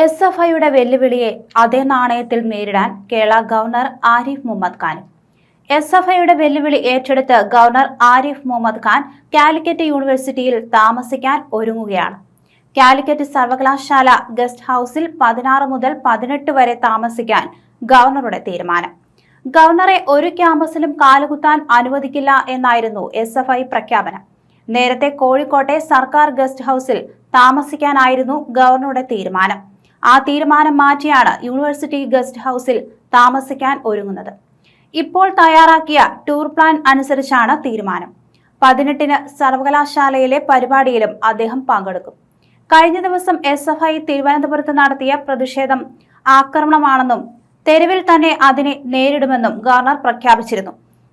S F ഐയുടെ വെല്ലുവിളിയെ അതേ നാണയത്തിൽ നേരിടാൻ Kerala governor Arif Muhammad Khan. S F ഐയുടെ വെല്ലുവിളി ഏറ്റെടുത്ത് ഗവർണർ ആരിഫ് മുഹമ്മദ് ഖാൻ കാലിക്കറ്റ് യൂണിവേഴ്സിറ്റിയിൽ താമസിക്കാൻ ഒരുങ്ങുകയാണ്. കാലിക്കറ്റ് സർവകലാശാല ഗസ്റ്റ് ഹൌസിൽ പതിനാറ് മുതൽ പതിനെട്ട് വരെ താമസിക്കാൻ ഗവർണറുടെ തീരുമാനം. ഗവർണറെ ഒരു ക്യാമ്പസിലും കാലുകുത്താൻ അനുവദിക്കില്ല എന്നായിരുന്നു എസ് എഫ് ഐ പ്രഖ്യാപനം. നേരത്തെ കോഴിക്കോട്ടെ സർക്കാർ ഗസ്റ്റ് ഹൌസിൽ താമസിക്കാനായിരുന്നു ഗവർണറുടെ തീരുമാനം. ആ തീരുമാനം മാറ്റിയാണ് യൂണിവേഴ്സിറ്റി ഗസ്റ്റ് ഹൗസിൽ താമസിക്കാൻ ഒരുങ്ങുന്നത്. ഇപ്പോൾ തയ്യാറാക്കിയ ടൂർ പ്ലാൻ അനുസരിച്ചാണ് തീരുമാനം. പതിനെട്ടിന് സർവകലാശാലയിലെ പരിപാടിയിലും അദ്ദേഹം പങ്കെടുക്കും. കഴിഞ്ഞ ദിവസം എസ് എഫ് ഐ തിരുവനന്തപുരത്ത് നടത്തിയ പ്രതിഷേധം ആക്രമണമാണെന്നും തെരുവിൽ തന്നെ അതിനെ നേരിടുമെന്നും ഗവർണർ പ്രഖ്യാപിച്ചിരുന്നു.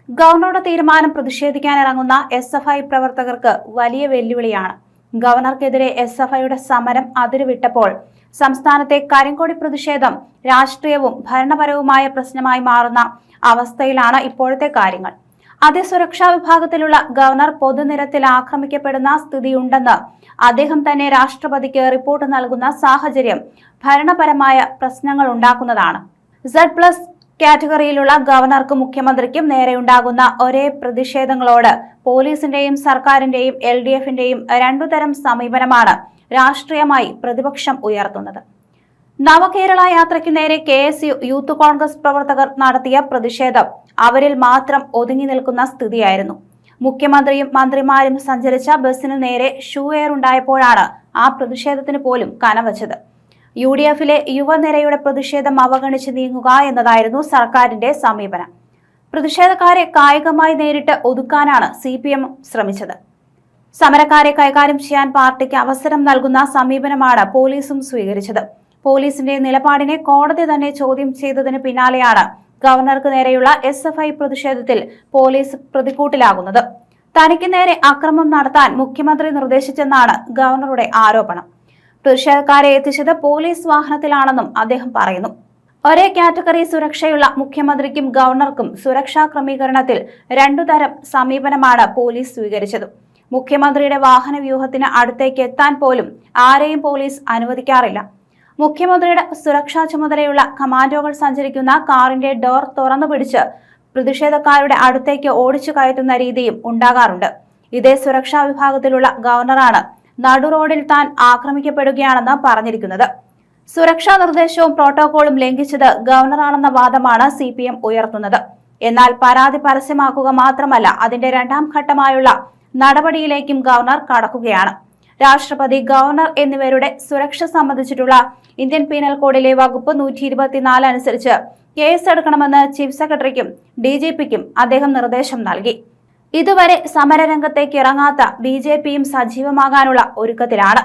ഗവർണറുടെ തീരുമാനം പ്രതിഷേധിക്കാനിറങ്ങുന്ന എസ് എഫ് ഐ പ്രവർത്തകർക്ക് വലിയ വെല്ലുവിളിയാണ്. ഗവർണർക്കെതിരെ എസ് എഫ് ഐയുടെ സമരം അതിരുവിട്ടപ്പോൾ സംസ്ഥാനത്തെ കരിങ്കൊടി പ്രതിഷേധം രാഷ്ട്രീയവും ഭരണപരവുമായ പ്രശ്നമായി മാറുന്ന അവസ്ഥയിലാണ് ഇപ്പോഴത്തെ കാര്യങ്ങൾ. അതിസുരക്ഷാ വിഭാഗത്തിലുള്ള ഗവർണർ പൊതുനിരത്തിൽ ആക്രമിക്കപ്പെടുന്ന സ്ഥിതിയുണ്ടെന്ന് അദ്ദേഹം തന്നെ രാഷ്ട്രപതിക്ക് റിപ്പോർട്ട് നൽകുന്ന സാഹചര്യം ഭരണപരമായ പ്രശ്നങ്ങൾ ഉണ്ടാക്കുന്നതാണ്. സെഡ് പ്ലസ് കാറ്റഗറിയിലുള്ള ഗവർണർക്കും മുഖ്യമന്ത്രിക്കും നേരെയുണ്ടാകുന്ന ഒരേ പ്രതിഷേധങ്ങളോട് പോലീസിന്റെയും സർക്കാരിന്റെയും എൽ ഡി എഫിന്റെയും രണ്ടുതരം സമീപനമാണ് രാഷ്ട്രീയമായി പ്രതിപക്ഷം ഉയർത്തുന്നത്. നവകേരള യാത്രയ്ക്ക് നേരെ K S U youth Congress പ്രവർത്തകർ നടത്തിയ പ്രതിഷേധം അവരിൽ മാത്രം ഒതുങ്ങി നിൽക്കുന്ന സ്ഥിതിയായിരുന്നു. മുഖ്യമന്ത്രിയും മന്ത്രിമാരും സഞ്ചരിച്ച ബസ്സിന് നേരെ ഷൂ എയർ ഉണ്ടായപ്പോഴാണ് ആ പ്രതിഷേധത്തിന് പോലും കനവച്ചത്. യു ഡി എഫിലെ യുവനിരയുടെ പ്രതിഷേധം അവഗണിച്ച് നീങ്ങുക എന്നതായിരുന്നു സർക്കാരിന്റെ സമീപനം. പ്രതിഷേധക്കാരെ കായികമായി നേരിട്ട് ഒതുക്കാനാണ് സി പി എം ശ്രമിച്ചത്. സമരക്കാരെ കൈകാര്യം ചെയ്യാൻ പാർട്ടിക്ക് അവസരം നൽകുന്ന സമീപനമാണ് പോലീസും സ്വീകരിച്ചത്. പോലീസിന്റെ നിലപാടിനെ കോടതി തന്നെ ചോദ്യം ചെയ്തതിന് പിന്നാലെയാണ് ഗവർണർക്ക് നേരെയുള്ള എസ് എഫ് ഐ പ്രതിഷേധത്തിൽ പോലീസ് പ്രതിക്കൂട്ടിലാകുന്നത്. തനിക്ക് നേരെ അക്രമം നടത്താൻ മുഖ്യമന്ത്രി നിർദ്ദേശിച്ചെന്നാണ് ഗവർണറുടെ ആരോപണം. പ്രതിഷേധക്കാരെ എത്തിച്ചത് പോലീസ് വാഹനത്തിലാണെന്നും അദ്ദേഹം പറയുന്നു. ഒരേ കാറ്റഗറി സുരക്ഷയുള്ള മുഖ്യമന്ത്രിക്കും ഗവർണർക്കും സുരക്ഷാ ക്രമീകരണത്തിൽ രണ്ടു തരം സമീപനമാണ് പോലീസ് സ്വീകരിച്ചത്. മുഖ്യമന്ത്രിയുടെ വാഹന വ്യൂഹത്തിന് അടുത്തേക്ക് എത്താൻ പോലും ആരെയും പോലീസ് അനുവദിക്കാറില്ല. മുഖ്യമന്ത്രിയുടെ സുരക്ഷാ ചുമതലയുള്ള കമാൻഡോകൾ സഞ്ചരിക്കുന്ന കാറിന്റെ ഡോർ തുറന്നു പിടിച്ച് പ്രതിഷേധക്കാരുടെ അടുത്തേക്ക് ഓടിച്ചു കയറ്റുന്ന രീതിയും ഉണ്ടാകാറുണ്ട്. ഇതേ സുരക്ഷാ വിഭാഗത്തിലുള്ള ഗവർണറാണ് നടുറോഡിൽ താൻ ആക്രമിക്കപ്പെടുകയാണെന്ന് പറഞ്ഞിരിക്കുന്നത്. സുരക്ഷാ നിർദ്ദേശവും പ്രോട്ടോകോളും ലംഘിച്ചത് ഗവർണറാണെന്ന വാദമാണ് സി പി എം ഉയർത്തുന്നത്. എന്നാൽ പരാതി പരസ്യമാക്കുക മാത്രമല്ല അതിന്റെ രണ്ടാം ഘട്ടമായുള്ള നടപടിയിലേക്കും ഗവർണർ കടക്കുകയാണ്. രാഷ്ട്രപതി ഗവർണർ എന്നിവരുടെ സുരക്ഷ സംബന്ധിച്ചിട്ടുള്ള ഇന്ത്യൻ പീനൽ കോഡിലെ വകുപ്പ് നൂറ്റി ഇരുപത്തിനാല് അനുസരിച്ച് കേസെടുക്കണമെന്ന് ചീഫ് സെക്രട്ടറിക്കും ഡി അദ്ദേഹം നിർദ്ദേശം നൽകി. ഇതുവരെ സമരരംഗത്തേക്ക് ഇറങ്ങാത്ത ബി ജെ പിയും സജീവമാകാനുള്ള ഒരുക്കത്തിലാണ്.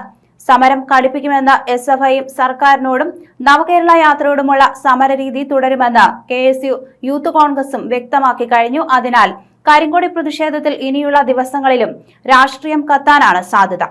സമരം കടുപ്പിക്കുമെന്ന് എസ് എഫ് ഐയും സർക്കാരിനോടും നവകേരള യാത്രയോടുമുള്ള സമരരീതി തുടരുമെന്ന് കെ എസ് യു യൂത്ത് കോൺഗ്രസും വ്യക്തമാക്കി കഴിഞ്ഞു. അതിനാൽ കരിങ്കൊടി പ്രതിഷേധത്തിൽ ഇനിയുള്ള ദിവസങ്ങളിലും രാഷ്ട്രീയം കത്താനാണ് സാധ്യത.